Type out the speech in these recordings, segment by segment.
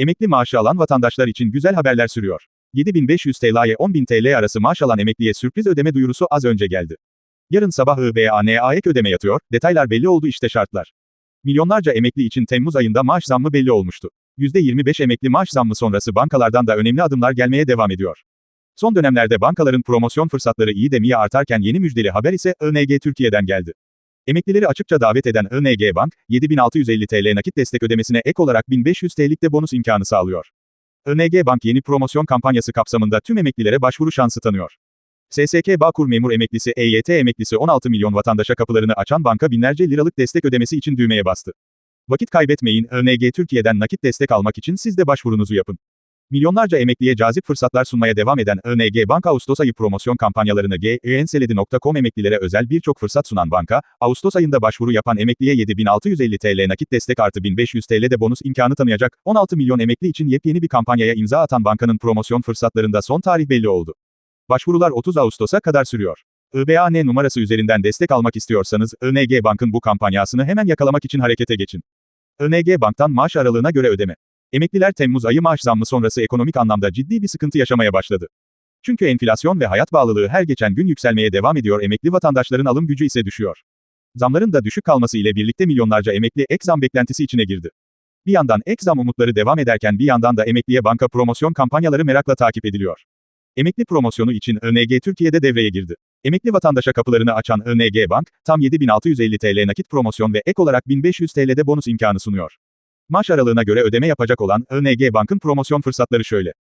Emekli maaşı alan vatandaşlar için güzel haberler sürüyor. 7500 TL'ye 10.000 TL arası maaş alan emekliye sürpriz ödeme duyurusu az önce geldi. Yarın sabah IBAN'a ek ödeme yatıyor, detaylar belli oldu işte şartlar. Milyonlarca emekli için Temmuz ayında maaş zammı belli olmuştu. %25 emekli maaş zammı sonrası bankalardan da önemli adımlar gelmeye devam ediyor. Son dönemlerde bankaların promosyon fırsatları iyi demeye artarken yeni müjdeli haber ise ING Türkiye'den geldi. Emeklileri açıkça davet eden ING Bank, 7650 TL nakit destek ödemesine ek olarak 1500 TL'lik de bonus imkanı sağlıyor. ING Bank yeni promosyon kampanyası kapsamında tüm emeklilere başvuru şansı tanıyor. SSK Bağkur memur emeklisi EYT emeklisi 16 milyon vatandaşa kapılarını açan banka binlerce liralık destek ödemesi için düğmeye bastı. Vakit kaybetmeyin, ING Türkiye'den nakit destek almak için siz de başvurunuzu yapın. Milyonlarca emekliye cazip fırsatlar sunmaya devam eden ING Bank Ağustos ayı promosyon kampanyalarını genseledi.com emeklilere özel birçok fırsat sunan banka, Ağustos ayında başvuru yapan emekliye 7650 TL nakit destek artı 1500 TL de bonus imkanı tanıyacak, 16 milyon emekli için yepyeni bir kampanyaya imza atan bankanın promosyon fırsatlarında son tarih belli oldu. Başvurular 30 Ağustos'a kadar sürüyor. IBAN numarası üzerinden destek almak istiyorsanız, ING Bank'ın bu kampanyasını hemen yakalamak için harekete geçin. ING Bank'tan maaş aralığına göre ödeme. Emekliler Temmuz ayı maaş zammı sonrası ekonomik anlamda ciddi bir sıkıntı yaşamaya başladı. Çünkü enflasyon ve hayat bağlılığı her geçen gün yükselmeye devam ediyor emekli vatandaşların alım gücü ise düşüyor. Zamların da düşük kalması ile birlikte milyonlarca emekli ek zam beklentisi içine girdi. Bir yandan ek zam umutları devam ederken bir yandan da emekliye banka promosyon kampanyaları merakla takip ediliyor. Emekli promosyonu için ING Türkiye'de devreye girdi. Emekli vatandaşa kapılarını açan ING Bank, tam 7650 TL nakit promosyon ve ek olarak 1500 TL'de bonus imkanı sunuyor. Maaş aralığına göre ödeme yapacak olan ING Bank'ın promosyon fırsatları şöyle.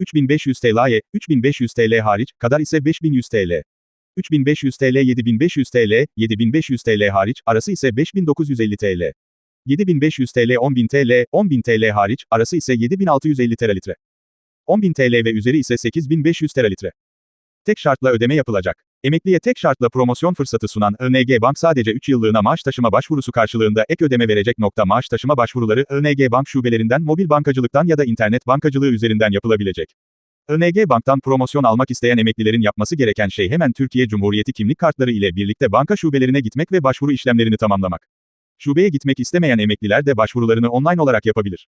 3500 TL'ye, 3500 TL hariç, kadar ise 5100 TL. 3500 TL 7500 TL, 7500 TL hariç, arası ise 5950 TL. 7500 TL 10000 TL, 10000 TL hariç, arası ise 7650 teralitre. 10.000 TL ve üzeri ise 8500 teralitre. Tek şartla ödeme yapılacak. Emekliye tek şartla promosyon fırsatı sunan ING Bank sadece 3 yıllığına maaş taşıma başvurusu karşılığında ek ödeme verecek. Nokta maaş taşıma başvuruları ING Bank şubelerinden mobil bankacılıktan ya da internet bankacılığı üzerinden yapılabilecek. ING Bank'tan promosyon almak isteyen emeklilerin yapması gereken şey hemen Türkiye Cumhuriyeti kimlik kartları ile birlikte banka şubelerine gitmek ve başvuru işlemlerini tamamlamak. Şubeye gitmek istemeyen emekliler de başvurularını online olarak yapabilir.